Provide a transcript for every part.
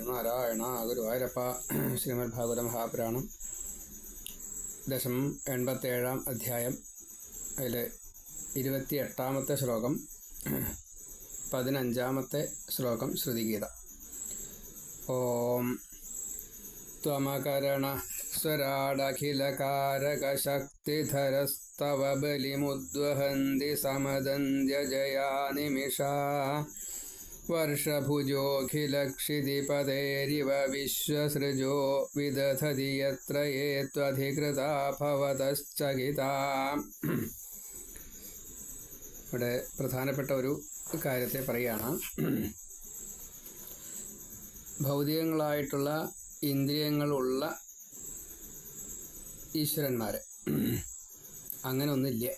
നാരായണ നാരായണ ഗുരുവായൂരപ്പ ശ്രീമദ് ഭാഗവത മഹാപുരാണം. ദശം എൺപത്തേഴാം അധ്യായം. അതിൽ ഇരുപത്തി എട്ടാമത്തെ ശ്ലോകം. പതിനഞ്ചാമത്തെ ശ്ലോകം ശ്രുതിഗീത. ഓം ത്വമകരണ സ്വരാടഖിലകാരകശക്തിധരസ്തവ ബലിമുദ്വഹന്തി സമദന്ത്യജയാ നിമിഷാ. വർഷഭുജോ വിശ്വസൃജോ വിദധതി യത്ര ഏത്വധികൃതാഭവതശ്ചകിത ഇവിടെ പ്രധാനപ്പെട്ട ഒരു കാര്യത്തെ പറയുകയാണ്. ഭൗതികങ്ങളായിട്ടുള്ള ഇന്ദ്രിയങ്ങളുള്ള ഈശ്വരന്മാർ അങ്ങനെ ഒന്നില്ല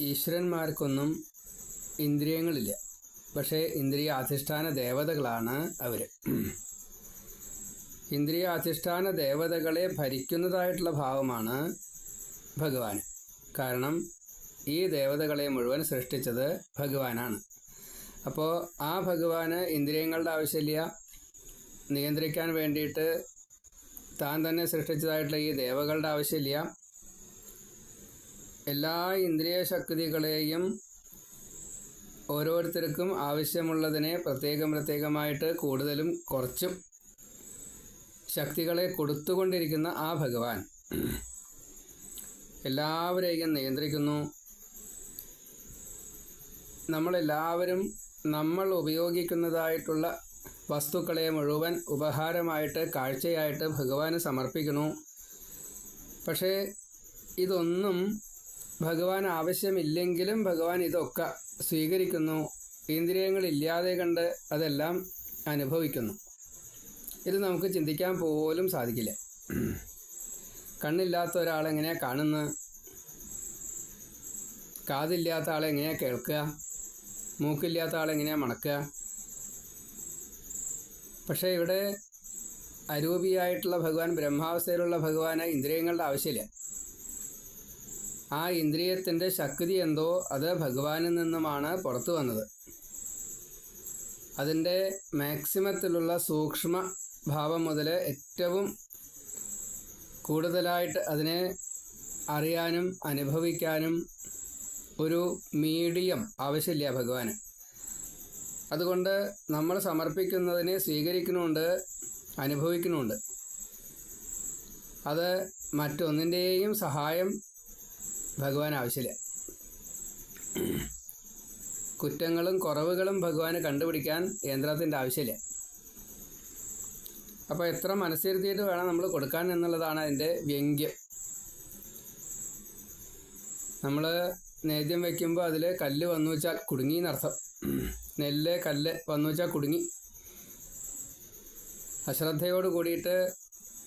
ഈശ്വരന്മാർക്കൊന്നും ഇന്ദ്രിയങ്ങളില്ല. പക്ഷേ ഇന്ദ്രിയ അധിഷ്ഠാന ദേവതകളാണ് അവർ ഇന്ദ്രിയ അധിഷ്ഠാന ദേവതകളെ ഭരിക്കുന്നതായിട്ടുള്ള ഭാവമാണ് ഭഗവാൻ. കാരണം ഈ ദേവതകളെ മുഴുവൻ സൃഷ്ടിച്ചത് ഭഗവാനാണ്. അപ്പോൾ ആ ഭഗവാന് ഇന്ദ്രിയങ്ങളുടെ ആവശ്യമില്ല. നിയന്ത്രിക്കാൻ വേണ്ടിയിട്ട് താൻ തന്നെ സൃഷ്ടിച്ചതായിട്ടുള്ള ഈ ദേവകളുടെ ആവശ്യമില്ല. എല്ലാ ഇന്ദ്രിയ ശക്തികളെയും ഓരോരുത്തർക്കും ആവശ്യമുള്ളതിനെ പ്രത്യേകം പ്രത്യേകമായിട്ട് കൂടുതലും കുറച്ചും ശക്തികളെ കൊടുത്തുകൊണ്ടിരിക്കുന്ന ആ ഭഗവാൻ. എല്ലാവരെയും നിയന്ത്രിക്കുന്നു. നമ്മളെല്ലാവരും നമ്മൾ ഉപയോഗിക്കുന്നതായിട്ടുള്ള വസ്തുക്കളെ മുഴുവൻ ഉപഹാരമായിട്ട് കാഴ്ചയായിട്ട് ഭഗവാന് സമർപ്പിക്കുന്നു. പക്ഷേ ഇതൊന്നും ഭഗവാൻ ആവശ്യമില്ലെങ്കിലും ഭഗവാൻ ഇതൊക്കെ സ്വീകരിക്കുന്നു. ഇന്ദ്രിയങ്ങൾ ഇല്ലാതെ കണ്ട് അതെല്ലാം അനുഭവിക്കുന്നു. ഇത് നമുക്ക് ചിന്തിക്കാൻ പോലും സാധിക്കില്ല. കണ്ണില്ലാത്ത ഒരാളെങ്ങനെയാണ് കാണുന്നത് കാതില്ലാത്ത ആളെങ്ങനെയാണ് കേൾക്കുക? മൂക്കില്ലാത്ത ആളെങ്ങനെയാണ് മണക്കുക? പക്ഷേ ഇവിടെ അരൂപിയായിട്ടുള്ള ഭഗവാൻ ബ്രഹ്മാവസ്ഥയിലുള്ള ഭഗവാന് ഇന്ദ്രിയങ്ങളുടെ ആവശ്യമില്ല. ആ ഇന്ദ്രിയത്തിന്റെ ശക്തി എന്തോ അത് ഭഗവാനിൽ നിന്നുമാണ് പുറത്തു വന്നത്. അതിന്റെ മാക്സിമത്തിലുള്ള സൂക്ഷ്മ ഭാവം മുതൽ ഏറ്റവും കൂടുതലായിട്ട് അതിനെ അറിയാനും അനുഭവിക്കാനും ഒരു മീഡിയം ആവശ്യമില്ല ഭഗവാന്. അതുകൊണ്ട് നമ്മൾ സമർപ്പിക്കുന്നതിനെ സ്വീകരിക്കുന്നുണ്ട് അനുഭവിക്കുന്നുണ്ട്. അത് മറ്റൊന്നിന്റെയും സഹായം ഭഗവാൻ ആവശ്യമില്ല. കുറ്റങ്ങളും കുറവുകളും ഭഗവാന് കണ്ടുപിടിക്കാൻ യന്ത്രത്തിന്റെ ആവശ്യമില്ല. അപ്പോൾ എത്ര മനസ്സിരുത്തിയിട്ട് വേണം നമ്മൾ കൊടുക്കാൻ എന്നുള്ളതാണ് അതിന്റെ വ്യംഗ്യം നമ്മൾ നേദ്യം വയ്ക്കുമ്പോൾ അതിൽ കല്ല് വന്നു വെച്ചാൽ കുടുങ്ങി എന്നർത്ഥം. നെല്ല് കല്ല് വന്നു വെച്ചാൽ കുടുങ്ങി. അശ്രദ്ധയോട് കൂടിയിട്ട്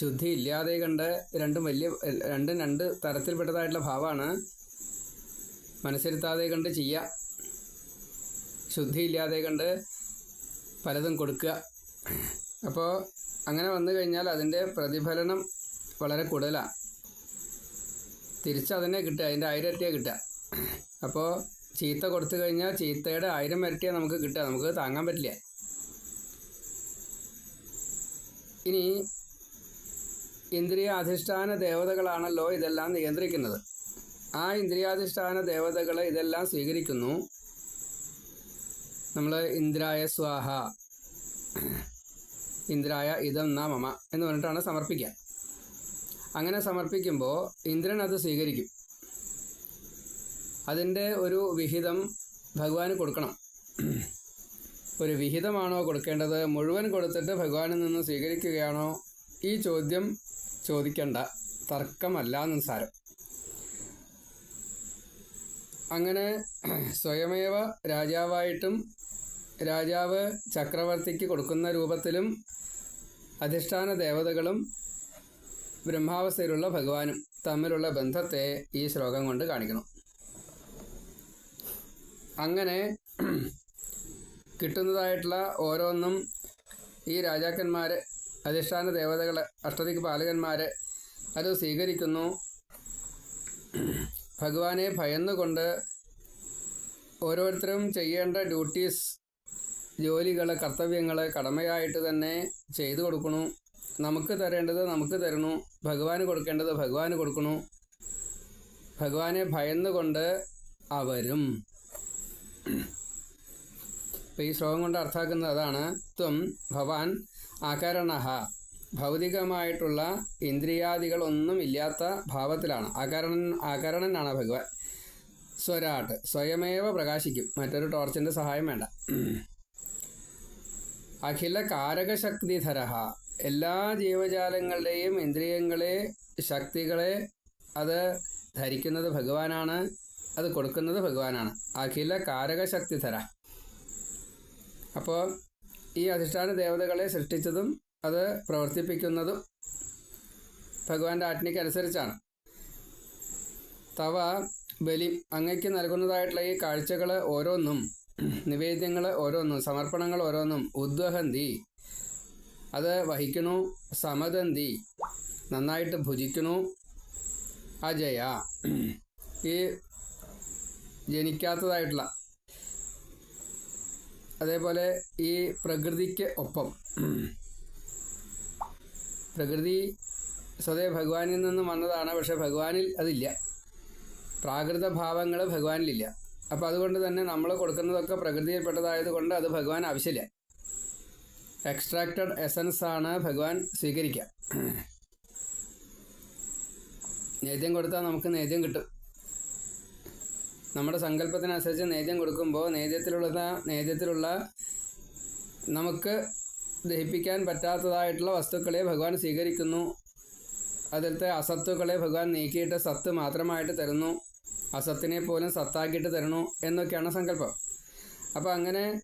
ശുദ്ധി ഇല്ലാതെ കണ്ട് രണ്ടും വലിയ രണ്ടും രണ്ട് തരത്തിൽപ്പെട്ടതായിട്ടുള്ള ഭാവമാണ്. മനസ്സിരുത്താതെ കണ്ട് ചെയ്യുക. ശുദ്ധി ഇല്ലാതെ കണ്ട് പലതും കൊടുക്കുക. അപ്പോൾ അങ്ങനെ വന്നു കഴിഞ്ഞാൽ അതിന്റെ പ്രതിഫലനം വളരെ കൂടുതലാണ് തിരിച്ചതിനെ കിട്ടുക അതിന്റെ ആയിരം ഇരട്ടിയെ കിട്ടുക. അപ്പോൾ ചീത്ത കൊടുത്തു കഴിഞ്ഞാൽ ചീത്തയുടെ ആയിരം ഇരട്ടിയെ നമുക്ക് കിട്ടുക. നമുക്ക് താങ്ങാൻ പറ്റില്ല. ഇനി ഇന്ദ്രിയ അധിഷ്ഠാന ദേവതകളാണല്ലോ ഇതെല്ലാം നിയന്ത്രിക്കുന്നത്. ആ ഇന്ദ്രിയാധിഷ്ഠാന ദേവതകളെ ഇതെല്ലാം സ്വീകരിക്കുന്നു. നമ്മൾ ഇന്ദ്രായ സ്വാഹ ഇന്ദ്രായ ഇതം ന മമ എന്ന് പറഞ്ഞിട്ടാണ് സമർപ്പിക്കുക. അങ്ങനെ സമർപ്പിക്കുമ്പോൾ ഇന്ദ്രൻ അത് സ്വീകരിക്കും. അതിന്റെ ഒരു വിഹിതം ഭഗവാന് കൊടുക്കണം. ഒരു വിഹിതമാണോ കൊടുക്കേണ്ടത്? മുഴുവൻ കൊടുത്തിട്ട് ഭഗവാനിൽ നിന്ന് സ്വീകരിക്കുകയാണോ? ഈ ചോദ്യം ചോദിക്കണ്ട. തർക്കമല്ല എന്ന് സാരം. അങ്ങനെ സ്വയമേവ രാജാവായിട്ടും രാജാവ് ചക്രവർത്തിക്ക് കൊടുക്കുന്ന രൂപത്തിലും അധിഷ്ഠാന ദേവതകളും ബ്രഹ്മാവസ്ഥയിലുള്ള ഭഗവാനും തമ്മിലുള്ള ബന്ധത്തെ ഈ ശ്ലോകം കൊണ്ട് കാണിക്കണം അങ്ങനെ കിട്ടുന്നതായിട്ടുള്ള ഓരോന്നും ഈ രാജാക്കന്മാർ അധിഷ്ഠാന ദേവതകൾ അഷ്ടദിക്ക് പാലകന്മാർ അത് സ്വീകരിക്കുന്നു. ഭഗവാനെ ഭയന്നുകൊണ്ട് ഓരോരുത്തരും ചെയ്യേണ്ട ഡ്യൂട്ടീസ് ജോലികൾ കർത്തവ്യങ്ങൾ കടമയായിട്ട് തന്നെ ചെയ്തു കൊടുക്കണു നമുക്ക് തരേണ്ടത് നമുക്ക് തരണു ഭഗവാന് കൊടുക്കേണ്ടത് ഭഗവാന് കൊടുക്കണു ഭഗവാനെ ഭയന്നുകൊണ്ട് അവരും. ഇപ്പം ഈ ശ്ലോകം കൊണ്ട് അർത്ഥാക്കുന്നത് അതാണ്. ത്വം ഭവാൻ ആകരണഹ ഭൗതികമായിട്ടുള്ള ഇന്ദ്രിയാദികളൊന്നും ഇല്ലാത്ത ഭാവത്തിലാണ്. അകരണൻ അകരണനാണ് ഭഗവാൻ. സ്വരാട്ട്. സ്വയമേവ പ്രകാശിക്കും. മറ്റൊരു ടോർച്ചിന്റെ സഹായം വേണ്ട. അഖില കാരകശക്തിധര എല്ലാ ജീവജാലങ്ങളുടെയും ഇന്ദ്രിയങ്ങളെ ശക്തികളെ അത് ധരിക്കുന്നത് ഭഗവാനാണ്. അത് കൊടുക്കുന്നത് ഭഗവാനാണ്. അഖില കാരകശക്തിധര അപ്പോൾ ഈ അധിഷ്ഠാന ദേവതകളെ സൃഷ്ടിച്ചതും അത് പ്രവർത്തിപ്പിക്കുന്നതും ഭഗവാന്റെ ആജ്ഞയ്ക്ക് അനുസരിച്ചാണ് തവ ബലി അങ്ങയ്ക്ക് നൽകുന്നതായിട്ടുള്ള ഈ കാഴ്ചകൾ ഓരോന്നും നിവേദ്യങ്ങൾ ഓരോന്നും സമർപ്പണങ്ങൾ ഓരോന്നും ഉദ്വഹന്തി അത് വഹിക്കണു സമതന്തി നന്നായിട്ട് ഭുജിക്കണു അജയ ഈ ജനിക്കാത്തതായിട്ടുള്ള അതേപോലെ ഈ പ്രകൃതിക്ക് ഒപ്പം. പ്രകൃതി സ്വതേ ഭഗവാനിൽ നിന്നും വന്നതാണ് പക്ഷെ ഭഗവാനിൽ അതില്ല. പ്രാകൃത ഭാവങ്ങൾ ഭഗവാനിലില്ല. അപ്പോൾ അതുകൊണ്ട് തന്നെ നമ്മൾ കൊടുക്കുന്നതൊക്കെ പ്രകൃതിയിൽപ്പെട്ടതായതുകൊണ്ട് അത് ഭഗവാൻ ആവശ്യമില്ല. എക്സ്ട്രാക്റ്റഡ് എസൻസ് ആണ് ഭഗവാൻ സ്വീകരിക്കുക. നേദ്യം കൊടുത്താൽ നമുക്ക് നേദ്യം കിട്ടും. നമ്മുടെ സങ്കല്പത്തിനനുസരിച്ച് നേദ്യം കൊടുക്കുമ്പോൾ നേദ്യത്തിലുള്ള നേദ്യത്തിലുള്ള നമുക്ക് ദഹിപ്പിക്കാൻ പറ്റാത്തതായിട്ടുള്ള വസ്തുക്കളെ ഭഗവാൻ സ്വീകരിക്കുന്നു. അതിലത്തെ അസത്തുക്കളെ ഭഗവാൻ നീക്കിയിട്ട് സത്ത് മാത്രമായിട്ട് തരുന്നു. അസത്തിനെ പോലും സത്താക്കിയിട്ട് തരുന്നു എന്നൊക്കെയാണ് സങ്കല്പം. അപ്പോൾ അങ്ങനെ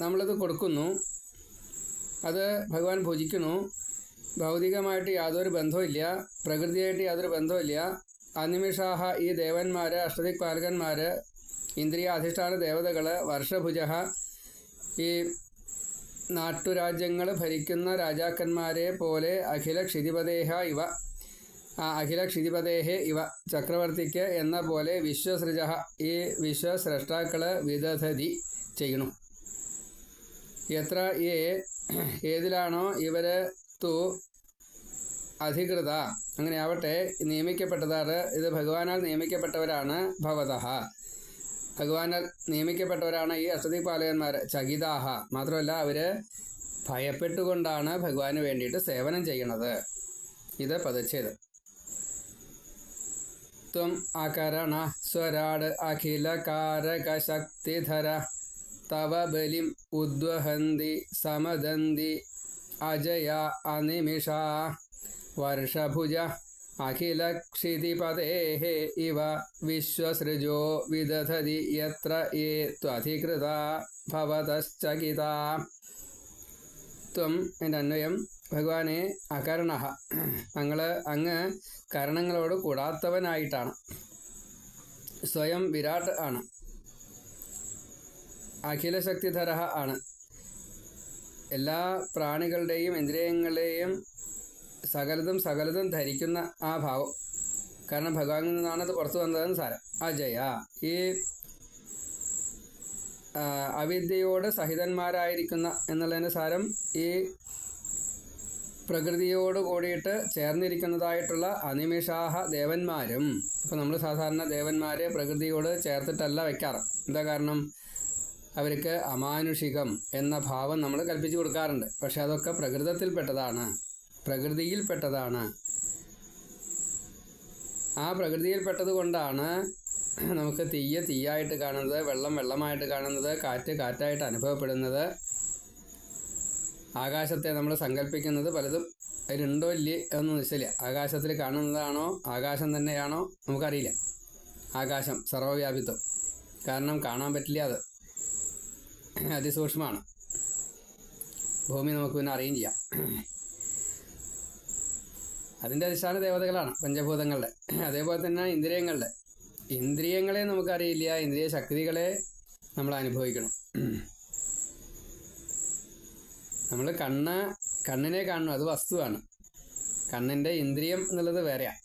നമ്മളത് കൊടുക്കുന്നു. അത് ഭഗവാൻ ഭുജിക്കുന്നു. ഭൗതികമായിട്ട് യാതൊരു ബന്ധവുമില്ല. പ്രകൃതിയായിട്ട് യാതൊരു ബന്ധവുമില്ല. അനിമിഷാഹ ഈ ദേവന്മാർ അഷ്ടദിക് ഇന്ദ്രിയാധിഷ്ഠാന ദേവതകൾ വർഷഭുജ ഈ നാട്ടുരാജ്യങ്ങൾ ഭരിക്കുന്ന രാജാക്കന്മാരെ പോലെ അഖില ക്ഷിതിപദേഹ ഇവ അഖില ക്ഷിതിപദേഹെ ഇവ ചക്രവർത്തിക്ക് എന്ന പോലെ വിശ്വസൃജ ഈ വിശ്വസ്രഷ്ടാക്കൾ വിദധതി ചെയ്യണം എത്ര ഏ ഏതിലാണോ ഇവർ തു അധികൃത. അങ്ങനെ ആവട്ടെ നിയമിക്കപ്പെട്ടതാണ് ഇത് ഭഗവാനാൽ നിയമിക്കപ്പെട്ടവരാണ് ഭവത ഭഗവാനാൽ നിയമിക്കപ്പെട്ടവരാണ് ഈ അഷ്ടദിക്പാലകന്മാർ ചകിതാഹ. മാത്രമല്ല അവർ ഭയപ്പെട്ടുകൊണ്ടാണ് ഭഗവാന് വേണ്ടിയിട്ട് സേവനം ചെയ്യണത്. ഇത് പതച്ചത് ത്വം അകരണ സ്വരാട് അഖില കാരകശക്തിധര തവ ബലിം ഉദ്വഹന്തി സമദന്തി അജയ അനിമിഷ. വർഷഭുജ ക്ഷിതിപതേः ഇവ വിശ്വസൃജോ വിദധതി യത്ര ഏ ത്വധികൃത ഭവതശ്ചകിത ത്വം എന്റെ അന്വയം ഭഗവാനെ അകർണ ഞങ്ങൾ അങ്ങ് കരണങ്ങളോട് കൂടാത്തവനായിട്ടാണ്. സ്വയം വിരാട് ആണ്. അഖിലശക്തിധര ആണ്. എല്ലാ പ്രാണികളുടെയും ഇന്ദ്രിയങ്ങളെയും സകലതും സകലതും ധരിക്കുന്ന ആ ഭാവം. കാരണം ഭഗവാനിൽ നിന്നാണ് അത് പുറത്തു വന്നതെന്ന് സാരം. അജയ ഈ അവിദ്യയോട് സഹിതന്മാരായിരിക്കുന്ന എന്നുള്ളതിന്റെ സാരം ഈ പ്രകൃതിയോട് കൂടിയിട്ട് ചേർന്നിരിക്കുന്നതായിട്ടുള്ള അനിമിഷാഹ ദേവന്മാരും അപ്പോൾ നമ്മൾ സാധാരണ ദേവന്മാരെ പ്രകൃതിയോട് ചേർത്തിട്ടല്ല വെക്കാറ് എന്താ കാരണം? അവർക്ക് അമാനുഷികം എന്ന ഭാവം നമ്മൾ കൽപ്പിച്ചു കൊടുക്കാറുണ്ട്. പക്ഷെ അതൊക്കെ പ്രകൃതത്തിൽപ്പെട്ടതാണ്. പ്രകൃതിയിൽപ്പെട്ടതാണ്. ആ പ്രകൃതിയിൽപ്പെട്ടത് കൊണ്ടാണ് നമുക്ക് തീയ തീയായിട്ട് കാണുന്നത് വെള്ളം വെള്ളമായിട്ട് കാണുന്നത് കാറ്റ് കാറ്റായിട്ട് അനുഭവപ്പെടുന്നത്. ആകാശത്തെ നമ്മൾ സങ്കല്പിക്കുന്നത് പലതും അതിലുണ്ടോ ഇല്ലേ എന്ന് നിശ്ചയില്ല ആകാശത്തിൽ കാണുന്നതാണോ ആകാശം തന്നെയാണോ നമുക്കറിയില്ല. ആകാശം സർവവ്യാപിത്വം. കാരണം കാണാൻ പറ്റില്ല അത്. അതിസൂക്ഷ്മമാണ്. ഭൂമി നമുക്ക് പിന്നെ അറിയുകയും ചെയ്യാം അതിന്റെ അധിഷ്ഠാന ദേവതകളാണ് പഞ്ചഭൂതങ്ങളുടെ. അതേപോലെ തന്നെ ഇന്ദ്രിയങ്ങളുടെ. ഇന്ദ്രിയങ്ങളെ നമുക്കറിയില്ല. ഇന്ദ്രിയ ശക്തികളെ നമ്മൾ അനുഭവിക്കണം. നമ്മൾ കണ്ണ് കണ്ണിനെ കാണണം. അത് വസ്തുവാണ്. കണ്ണിന്റെ ഇന്ദ്രിയം എന്നുള്ളത് വേറെയാണ്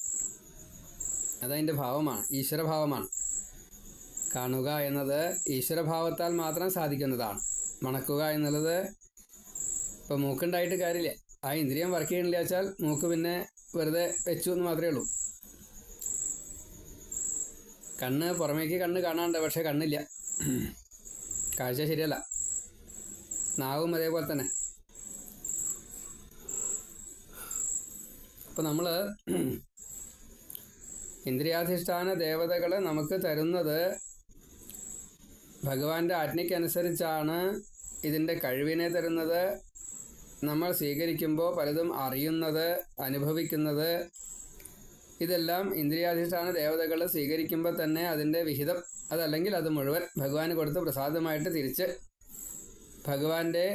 അതതിന്റെ ഭാവമാണ്. ഈശ്വരഭാവമാണ്. കാണുക എന്നത് ഈശ്വരഭാവത്താൽ മാത്രം സാധിക്കുന്നതാണ്. മണക്കുക എന്നുള്ളത് ഇപ്പം മൂക്കുണ്ടായിട്ട് കാര്യമില്ല. ആ ഇന്ദ്രിയം വർക്ക് ചെയ്യണില്ല വെച്ചാൽ മൂക്ക് പിന്നെ വെറുതെ വെച്ചു എന്ന് മാത്രമേ ഉള്ളൂ. കണ്ണ് പുറമേക്ക് കണ്ണ് കാണാണ്ട് പക്ഷെ കണ്ണില്ല. കാഴ്ച ശരിയല്ല. നാവും അതേപോലെ തന്നെ. അപ്പം നമ്മൾ ഇന്ദ്രിയാധിഷ്ഠാന ദേവതകളെ നമുക്ക് തരുന്നത് ഭഗവാന്റെ ആജ്ഞയ്ക്കനുസരിച്ചാണ് ഇതിന്റെ കഴിവിനെ തരുന്നത് നമ്മൾ സ്വീകരിക്കുമ്പോൾ പലതും അറിയുന്നത് അനുഭവിക്കുന്നത്. ഇതെല്ലാം ഇന്ദ്രിയാധിഷ്ഠാന ദേവതകൾ സ്വീകരിക്കുമ്പോൾ തന്നെ അതിന്റെ വിഹിതം അതല്ലെങ്കിൽ അത് മുഴുവൻ ഭഗവാന് കൊടുത്ത് പ്രസാദമായിട്ട് തിരിച്ച് ഭഗവാന്റെ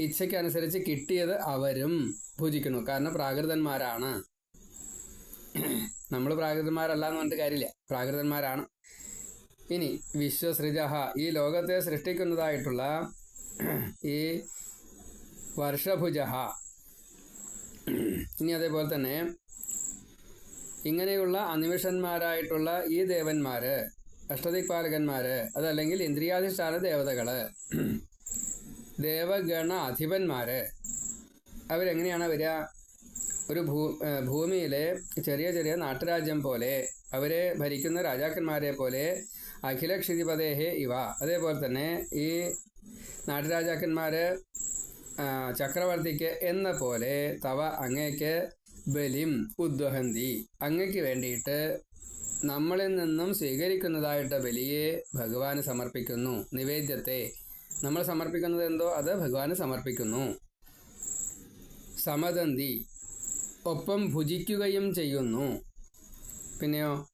ഇച്ഛയ്ക്കനുസരിച്ച് കിട്ടിയത് അവരും പൂജിക്കുന്നു. കാരണം പ്രാകൃതന്മാരാണ്. നമ്മൾ പ്രാകൃതന്മാരല്ല എന്ന് പറഞ്ഞിട്ട് കാര്യമില്ല. പ്രാകൃതന്മാരാണ്. ഇനി വിശ്വസൃജ ഈ ലോകത്തെ സൃഷ്ടിക്കുന്നതായിട്ടുള്ള ഈ വർഷഭുജ. ഇനി അതേപോലെ തന്നെ ഇങ്ങനെയുള്ള അനിമിഷന്മാരായിട്ടുള്ള ഈ ദേവന്മാര് അഷ്ടദിക്പാലകന്മാര് അതല്ലെങ്കിൽ ഇന്ദ്രിയാധിഷ്ഠാന ദേവതകൾ ദേവഗണ അധിപന്മാര് അവരെങ്ങനെയാണ് വരിക? ഒരു ഭൂ ഭൂമിയിലെ ചെറിയ ചെറിയ നാട്ടുരാജ്യം പോലെ അവരെ ഭരിക്കുന്ന രാജാക്കന്മാരെ പോലെ അഖിലക്ഷിതിപദേഹേ ഇവ. അതേപോലെ തന്നെ ഈ നാട്ടുരാജാക്കന്മാർ ചക്രവർത്തിക്ക് എന്ന പോലെ തവ അങ്ങേക്ക് ബലിം ഉദ്വഹന്തി. അങ്ങയ്ക്ക് വേണ്ടിയിട്ട് നമ്മളിൽ നിന്നും സ്വീകരിക്കുന്നതായിട്ട് ബലിയെ ഭഗവാന് സമർപ്പിക്കുന്നു. നിവേദ്യത്തെ. നമ്മൾ സമർപ്പിക്കുന്നത് എന്തോ? അത് ഭഗവാന് സമർപ്പിക്കുന്നു. സമതന്തി ഒപ്പം ഭുജിക്കുകയും ചെയ്യുന്നു. പിന്നെയോ?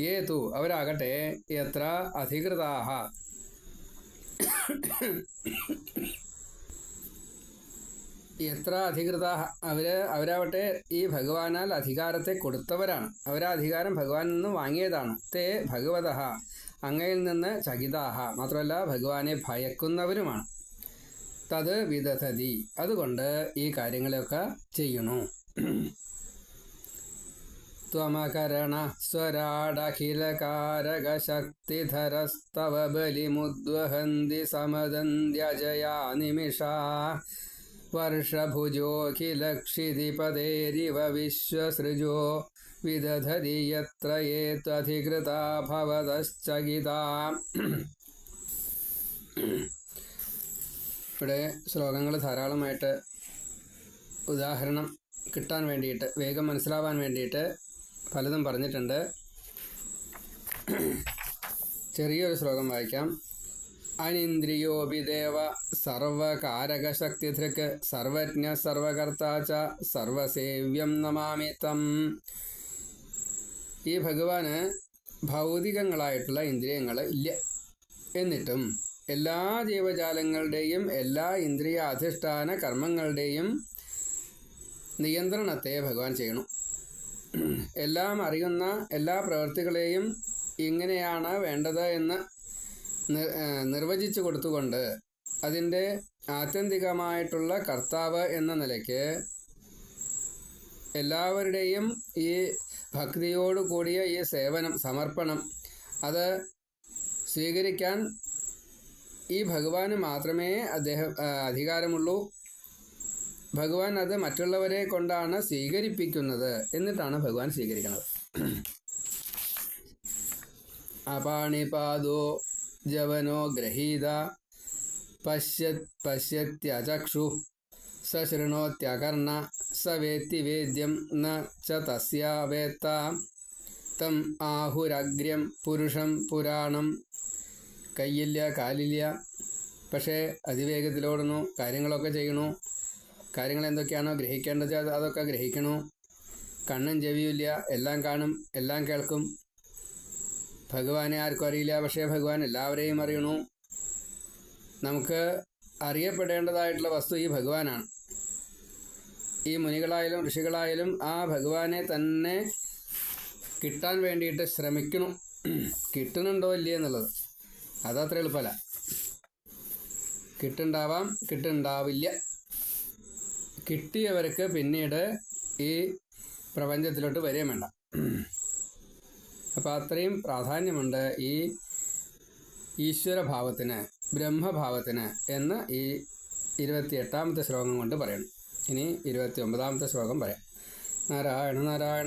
ഏതു? അവരാകട്ടെ. എത്ര? അധികൃതാഹ. എത്ര അധികൃത അവര് അവരാവട്ടെ ഈ ഭഗവാനാൽ അധികാരത്തെ കൊടുത്തവരാണ് അവരാ അധികാരം ഭഗവാനിൽ നിന്ന് വാങ്ങിയതാണ് തേ ഭഗവത അങ്ങയിൽ നിന്ന് ചകിതാഹ മാത്രമല്ല ഭഗവാനെ ഭയക്കുന്നവരുമാണ് തത് വിദധതി അതുകൊണ്ട് ഈ കാര്യങ്ങളെയൊക്കെ ചെയ്യണു त्वमकरण स्वराडखिलकारकशक्तिधरस्तव बलिमुद्वहन्ति समदन्द्यजया निमिषा वर्षभुजोऽखिलक्षितिपदेरिव विश्वसृजो विदधति यत्र ये त्वधिकृता भवतश्चकिता ഇവിടെ ശ്ലോകങ്ങൾ ധാരാളമായിട്ട് ഉദാഹരണം കിട്ടാൻ വേണ്ടിയിട്ട് വേഗം മനസ്സിലാവാൻ വേണ്ടിയിട്ട് പലതും പറഞ്ഞിട്ടുണ്ട് ചെറിയൊരു ശ്ലോകം വായിക്കാം അനിന്ദ്രിയോപി ദേവ സർവകാരകശക്തിധൃക് സർവജ്ഞ സർവകർത്താച്ച സർവസേവ്യം നമാമി തം. ഈ ഭഗവാന് ഭൗതികങ്ങളായിട്ടുള്ള ഇന്ദ്രിയങ്ങൾ ഇല്ല. എന്നിട്ടും എല്ലാ ജീവജാലങ്ങളുടെയും എല്ലാ ഇന്ദ്രിയ അധിഷ്ഠാന കർമ്മങ്ങളുടെയും നിയന്ത്രണത്തെ ഭഗവാൻ ചെയ്യണം. എല്ലാം അറിയുന്ന എല്ലാ പ്രവൃത്തികളെയും ഇങ്ങനെയാണ് വേണ്ടത് എന്ന് നിർവചിച്ചു കൊടുത്തുകൊണ്ട് അതിന്റെ ആത്യന്തികമായിട്ടുള്ള കർത്താവ് എന്ന നിലയ്ക്ക് എല്ലാവരുടെയും ഈ ഭക്തിയോടു കൂടിയ ഈ സേവനം സമർപ്പണം അത് സ്വീകരിക്കാൻ ഈ ഭഗവാന് മാത്രമേ അദ്ദേഹം അധികാരമുള്ളൂ. ഭഗവാൻ അത് മറ്റുള്ളവരെ കൊണ്ടാണ് സ്വീകരിപ്പിക്കുന്നത് എന്നിട്ടാണ് ഭഗവാൻ സ്വീകരിക്കുന്നത്. അപാണിപാദോ ജവനോ ഗ്രഹീത പശ്യത് പശ്യത്യചക്ഷു സശൃണോത്യകർണ സ വേത്തി വേദ്യം ന ച തസ്യാവേത്ത തം ആഹുരഗ്രം പുരുഷം പുരാണം കയ്യില്ല കാലില്ല പക്ഷേ അതിവേഗത്തിലോടുന്നു കാര്യങ്ങളൊക്കെ ചെയ്യണു കാര്യങ്ങൾ എന്തൊക്കെയാണോ ഗ്രഹിക്കേണ്ടത് അതൊക്കെ ഗ്രഹിക്കണു കണ്ണും ചെവിയുമില്ല എല്ലാം കാണും എല്ലാം കേൾക്കും ഭഗവാനെ ആർക്കും അറിയില്ല പക്ഷേ ഭഗവാൻ എല്ലാവരെയും അറിയണു. നമുക്ക് അറിയപ്പെടേണ്ടതായിട്ടുള്ള വസ്തു ഈ ഭഗവാനാണ്. ഈ മുനികളായാലും ഋഷികളായാലും ആ ഭഗവാനെ തന്നെ കിട്ടാൻ വേണ്ടിയിട്ട് ശ്രമിക്കണം. കിട്ടുന്നുണ്ടോ ഇല്ലേ എന്നുള്ളത്. അതത്ര എളുപ്പമല്ല. കിട്ടുണ്ടാവാം കിട്ടുണ്ടാവില്ല കിട്ടിയവർക്ക് പിന്നീട് ഈ പ്രപഞ്ചത്തിലോട്ട് വരികയും വേണ്ട. അപ്പോൾ അത്രയും പ്രാധാന്യമുണ്ട് ഈ ഈശ്വരഭാവത്തിന് ബ്രഹ്മഭാവത്തിന് എന്ന് ഈ ഇരുപത്തിയെട്ടാമത്തെ ശ്ലോകം കൊണ്ട് പറയണം. ഇനി ഇരുപത്തി ഒമ്പതാമത്തെ ശ്ലോകം പറയാം. നാരായണ നാരായണ